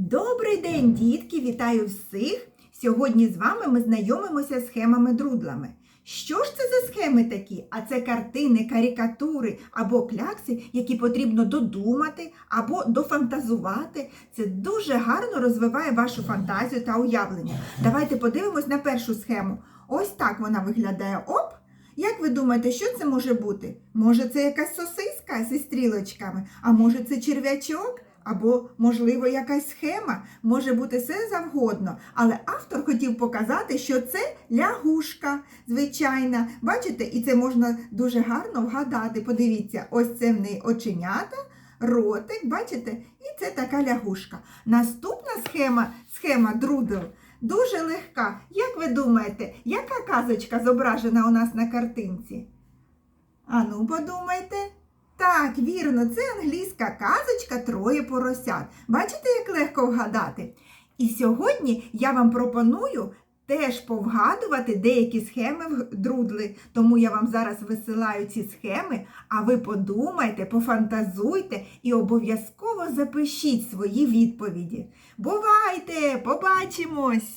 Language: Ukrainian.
Добрий день, дітки! Вітаю всіх! Сьогодні з вами ми знайомимося з схемами-друдлами. Що ж це за схеми такі? А це картини, карикатури або клякси, які потрібно додумати або дофантазувати. Це дуже гарно розвиває вашу фантазію та уявлення. Давайте подивимось на першу схему. Ось так вона виглядає. Оп! Як ви думаєте, що це може бути? Може, це якась сосиска зі стрілочками, а може це черв'ячок? Або, можливо, якась схема, може бути все завгодно. Але автор хотів показати, що це лягушка звичайна. Бачите, і це можна дуже гарно вгадати. Подивіться, ось це в неї оченята, ротик, бачите? І це така лягушка. Наступна схема, схема друдл, дуже легка. Як ви думаєте, яка казочка зображена у нас на картинці? Ану, подумайте. Так, вірно, це англійська казочка Троє поросят. Бачите, як легко вгадати? І сьогодні я вам пропоную теж повгадувати деякі схеми в друдли. Тому я вам зараз висилаю ці схеми, а ви подумайте, пофантазуйте і обов'язково запишіть свої відповіді. Бувайте! Побачимось!